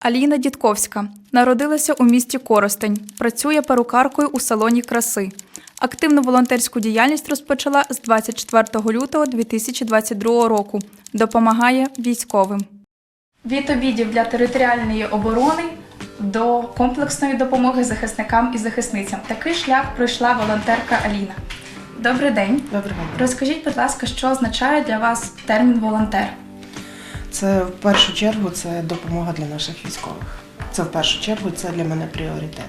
Аліна Дідковська народилася у місті Коростень, працює перукаркою у салоні краси. Активну волонтерську діяльність розпочала з 24 лютого 2022 року. Допомагає військовим. Від обідів для територіальної оборони до комплексної допомоги захисникам і захисницям. Такий шлях пройшла волонтерка Аліна. Добрий день. Доброго дня. Розкажіть, будь ласка, що означає для вас термін волонтер? Це в першу чергу це допомога для наших військових. Це в першу чергу це для мене пріоритет.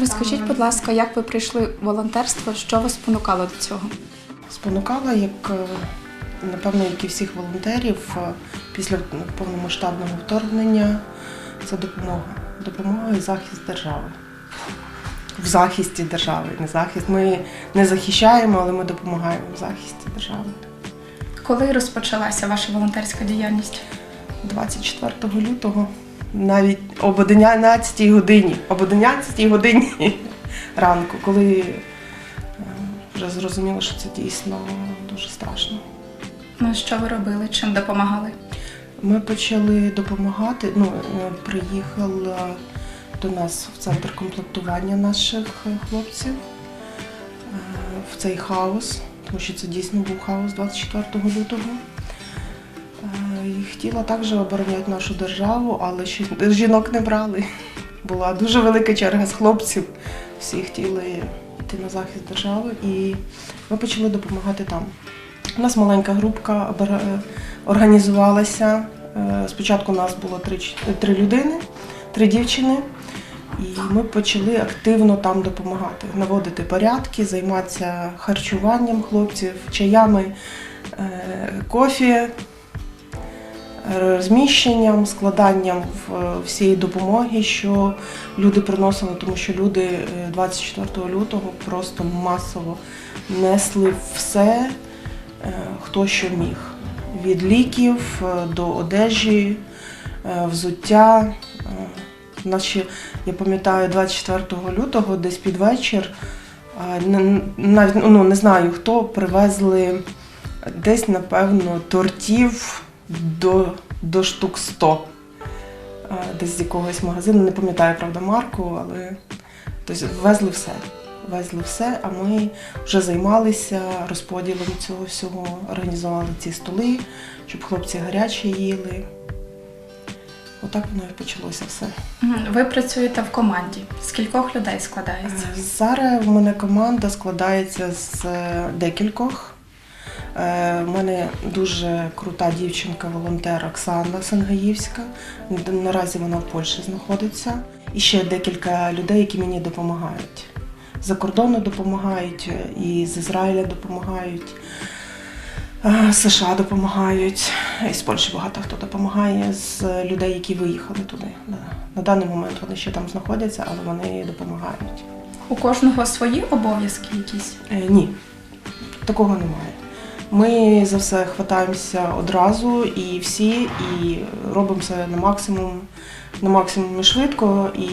Розкажіть, будь ласка, як ви прийшли в волонтерство, що вас спонукало до цього? Спонукала, як е, напевно, як і всіх волонтерів, е, після повномасштабного вторгнення це допомога. Допомога і захист держави. В захисті держави, не захист. Ми не захищаємо, але ми допомагаємо в захисті держави. Коли розпочалася ваша волонтерська діяльність? 24 лютого, навіть об 11 годині, об 11 годині ранку, коли е, вже зрозуміло, що це дійсно дуже страшно. Ну, що ви робили? Чим допомагали? Ми почали допомагати. Ну, е, приїхала до нас в центр комплектування наших хлопців е, в цей хаос, тому що це дійсно був хаос 24 лютого. Е, І хотіла також обороняти нашу державу, але жінок не брали. Була дуже велика черга з хлопців. Всі хотіли йти на захист держави, і ми почали допомагати там. У нас маленька групка організувалася. Е, Спочатку у нас було три, три людини, три дівчини, і ми почали активно там допомагати, наводити порядки, займатися харчуванням хлопців, чаями, е, кофі, розміщенням, складанням в- всієї допомоги, що люди приносили, тому що люди е, 24 лютого просто масово несли все, е, хто що міг. Від ліків е, до одежі, е, взуття. Ще, я пам'ятаю, 24 лютого, десь під вечір, навіть ну, не знаю хто, привезли десь, напевно, тортів до, до штук 100. Е, Десь з якогось магазину, не пам'ятаю, правда, марку, але тобто, везли все. Везли все, а ми вже займалися розподілом цього всього, організували ці столи, щоб хлопці гарячі їли. Отак воно і почалося все. Ви працюєте в команді. З кількох людей складається? Е, Зараз в мене команда складається з е, декількох. Е, У мене дуже крута дівчинка-волонтер Оксана Сангаївська. Наразі вона в Польщі знаходиться. І ще декілька людей, які мені допомагають. За кордону допомагають, е, і з Ізраїля допомагають, е, США допомагають. І з Польщі багато хто допомагає з людей, які виїхали туди. На даний момент вони ще там знаходяться, але вони допомагають. У кожного свої обов'язки якісь? Е, ні, такого немає. Ми за все хватаємося одразу і всі, і робимо все на максимум, на максимум і швидко і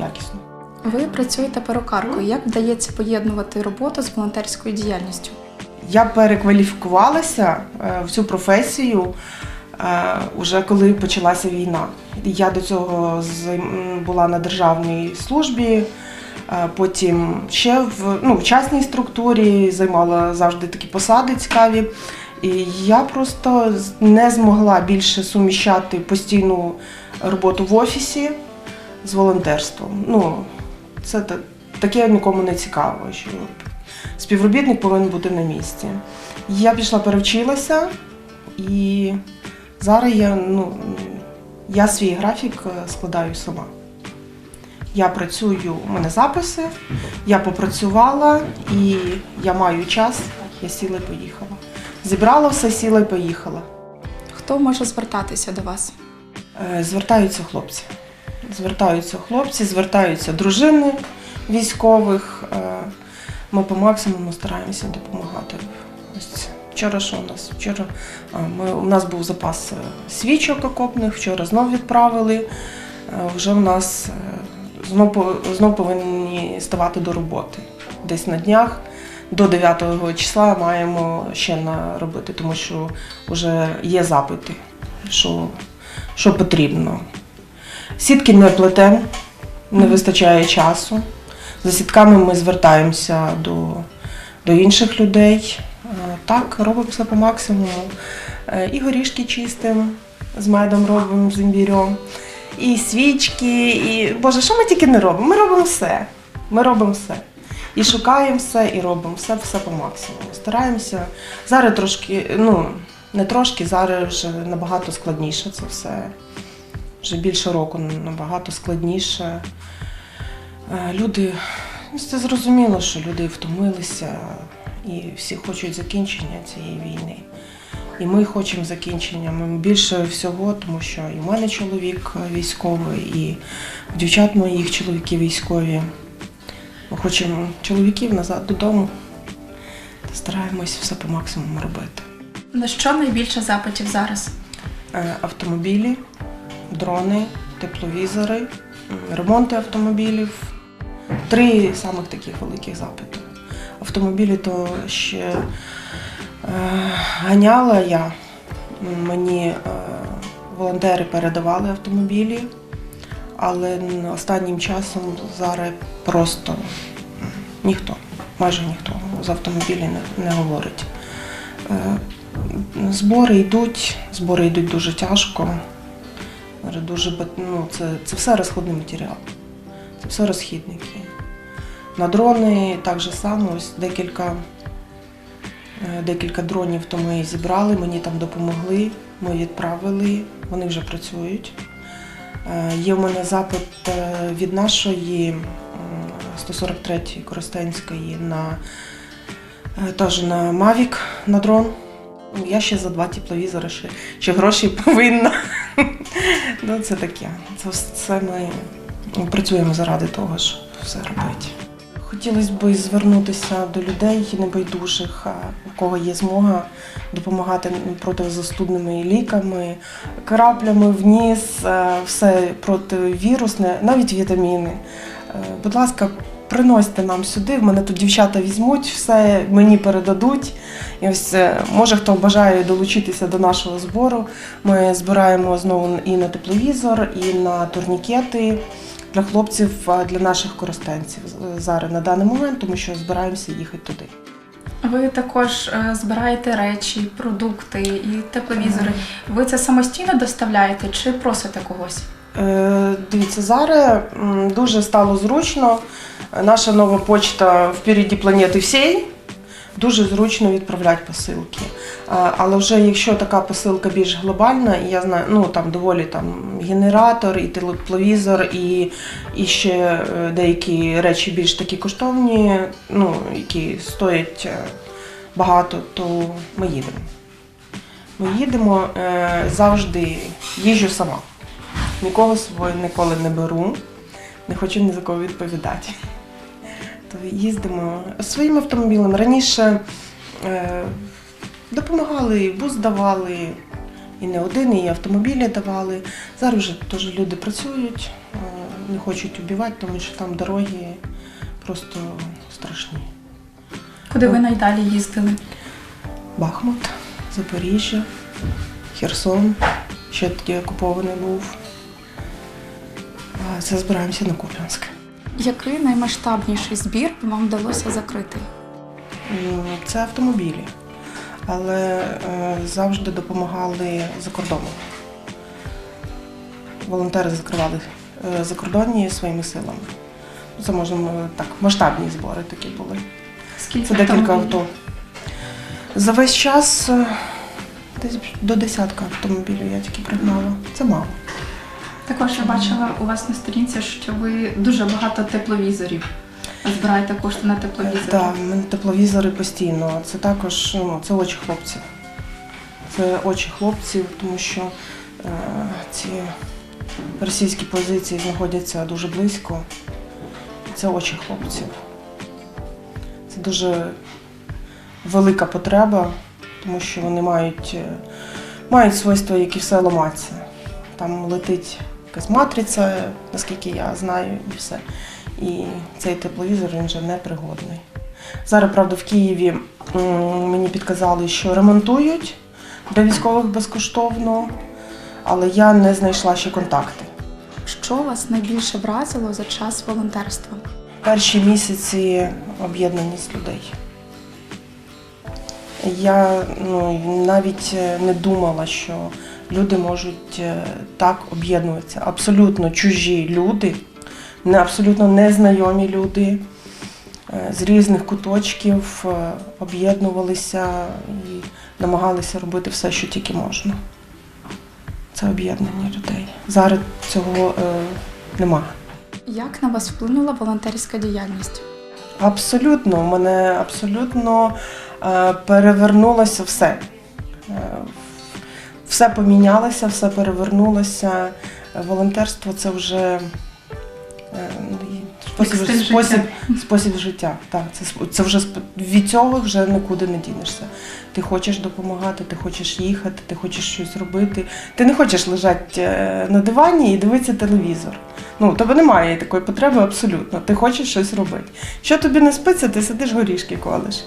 якісно. Ви працюєте перукаркою. Як вдається поєднувати роботу з волонтерською діяльністю? Я перекваліфікувалася е, в цю професію е, уже коли почалася війна. Я до цього була на державній службі, е, потім ще в, ну, в частній структурі займала завжди такі посади цікаві. І я просто не змогла більше суміщати постійну роботу в офісі з волонтерством. Ну, це та- таке нікому не цікаво. Що співробітник повинен бути на місці. Я пішла, перевчилася, і зараз я, ну, я свій графік е, складаю сама. Я працюю, у мене записи, я попрацювала і я маю час, я сіла і поїхала. Зібрала все, сіла і поїхала. Хто може звертатися до вас? Е, Звертаються хлопці. Звертаються хлопці, звертаються дружини військових. Ми по максимуму стараємося допомагати. Вчора що у нас? Вчора ми, у нас був запас е, свічок окопних, вчора знов відправили. Е, Вже в нас е, знов, знов повинні ставати до роботи. Десь на днях до 9 числа маємо ще наробити, тому що вже є запити, що, що потрібно. Сітки не плетемо, не вистачає часу. За сітками ми звертаємося до, до інших людей. Е, Так, робимо все по максимуму. Е, І горішки чистимо, з медом робимо, з імбірем, і свічки, і Боже, що ми тільки не робимо? Ми робимо все. Ми робимо все. І шукаємо все, і робимо все, все по максимуму. Стараємося. Зараз трошки, ну, не трошки, зараз вже набагато складніше це все. Вже більше року набагато складніше. Е, Люди, ну, це зрозуміло, що люди втомилися і всі хочуть закінчення цієї війни. І ми хочемо закінчення. Ми більше всього, тому що і в мене чоловік військовий, і в дівчат моїх чоловіки військові. Ми хочемо чоловіків назад додому та стараємось все по максимуму робити. На що найбільше запитів зараз? Е, Автомобілі, дрони, тепловізори, ремонти автомобілів. Три самих таких великих запити. Автомобілі то ще е, ганяла я. Мені е, волонтери передавали автомобілі, але останнім часом зараз просто ніхто, майже ніхто з автомобілів не, не говорить. Е, Збори йдуть, збори йдуть дуже тяжко. Дуже, ну, це, це все розходний матеріал. Це все розхідники. На дрони так же само, ось декілька, е, декілька дронів то ми зібрали, мені там допомогли, ми відправили, вони вже працюють. Е, Є в мене запит е, від нашої 143-ї Коростенської на теж на Mavic, на дрон. Я ще за два тепловізори ще, ще гроші повинна. ну, це таке. Це все ми працюємо заради того, щоб все робити. Хотілося б звернутися до людей небайдужих, у кого є змога допомагати протизастудними ліками, краплями в ніс, все противірусне, навіть вітаміни. Е, Будь ласка, приносьте нам сюди. В мене тут дівчата візьмуть, все мені передадуть. І ось е, може хто бажає долучитися до нашого збору. Ми збираємо знову і на тепловізор, і на турнікети для хлопців, для наших користенців зараз на даний момент, тому що збираємося їхати туди. Ви також е, збираєте речі, продукти і тепловізори. Ви це самостійно доставляєте чи просите когось? Е, Дивіться, зараз дуже стало зручно. Наша нова почта впереді планети всієї. Дуже зручно відправляти посилки. А, Але вже якщо така посилка більш глобальна, і я знаю, ну там доволі там генератор, і тепловізор, і, і ще е, деякі речі більш такі коштовні, ну, які стоять е, багато, то ми їдемо. Ми їдемо е, завжди їжджу сама. Нікого собою ніколи не беру, не хочу ні за кого відповідати. То їздимо своїм автомобілем. Раніше е, допомагали, і бус давали, і не один, і автомобілі давали. Зараз вже теж люди працюють, е, не хочуть убивати, тому що там дороги просто страшні. Куди ви найдалі їздили? Бахмут, Запоріжжя, Херсон, ще тоді окупований був. Це збираємося на Куп'янськ. Який наймасштабніший збір вам вдалося закрити? Це автомобілі, але е, завжди допомагали за кордоном. Волонтери закривали е, закордонні своїми силами. Це можна е, так, масштабні збори такі були. Скільки Це декілька автомобілів? авто. За весь час десь до десятка автомобілів я тільки пригнала. Це мало. Також я бачила у вас на сторінці, що ви дуже багато тепловізорів збираєте кошти на тепловізори. Так, мене тепловізори постійно. Це також ну, це очі хлопців. Це очі хлопців, тому що е, ці російські позиції знаходяться дуже близько. Це очі хлопців. Це дуже велика потреба, тому що вони мають, е, мають свойства, як і все ламатися. Там летить якась матриця, наскільки я знаю, і все. І цей тепловізор він вже непригодний. Зараз, правда, в Києві мені підказали, що ремонтують для військових безкоштовно, але я не знайшла ще контакти. Що вас найбільше вразило за час волонтерства? Перші місяці об'єднаність людей. Я ну, навіть е, не думала, що люди можуть е, так об'єднуватися. Абсолютно чужі люди, абсолютно незнайомі люди е, з різних куточків е, об'єднувалися і намагалися робити все, що тільки можна. Це об'єднання людей. Зараз цього е, немає. Як на вас вплинула волонтерська діяльність? Абсолютно, у мене абсолютно е, перевернулося все. Е, все помінялося, все перевернулося. Волонтерство це вже спосіб, Як спосіб, життя. спосіб життя. Так, це, це вже від цього вже нікуди не дінешся. Ти хочеш допомагати, ти хочеш їхати, ти хочеш щось робити. Ти не хочеш лежати е, на дивані і дивитися телевізор. Ну, у тебе немає такої потреби абсолютно. Ти хочеш щось робити. Якщо тобі не спиться, ти сидиш горішки колиш.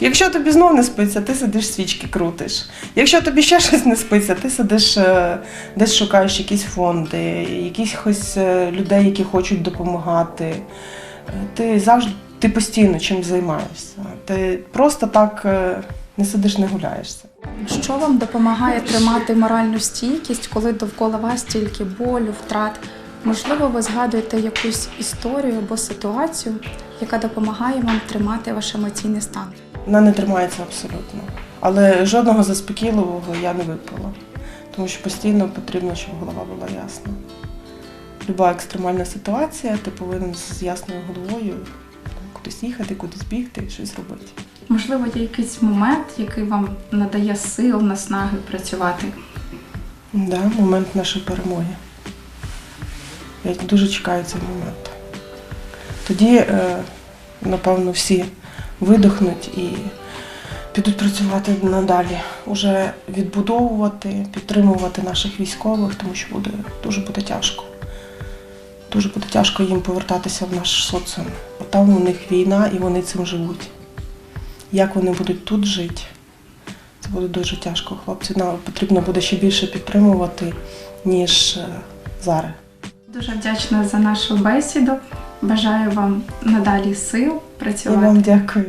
Якщо тобі знов не спиться, ти сидиш свічки крутиш. Якщо тобі ще щось не спиться, ти сидиш е, десь шукаєш якісь фонди, якихось е, людей, які хочуть допомагати. Ти завжди ти постійно чим займаєшся. Ти просто так е, не сидиш, не гуляєшся. Що вам допомагає тримати моральну стійкість, коли довкола вас тільки болю, втрат? Можливо, ви згадуєте якусь історію або ситуацію, яка допомагає вам тримати ваш емоційний стан? Вона не тримається абсолютно. Але жодного заспокійливого я не випила. Тому що постійно потрібно, щоб голова була ясна. Люба екстремальна ситуація, ти повинен з ясною головою кудись їхати, кудись бігти, щось робити. Можливо, є якийсь момент, який вам надає сил, наснаги працювати. Да, момент нашої перемоги. Я дуже чекаю цей момент. Тоді, е, напевно, всі видихнуть і підуть працювати надалі, уже відбудовувати, підтримувати наших військових, тому що буде дуже буде тяжко. Дуже буде тяжко їм повертатися в наш соціум. Бо там у них війна і вони цим живуть. Як вони будуть тут жити? Це буде дуже тяжко. Хлопці нам потрібно буде ще більше підтримувати, ніж е, зараз. Дуже вдячна за нашу бесіду. Бажаю вам надалі сил І вам дякую.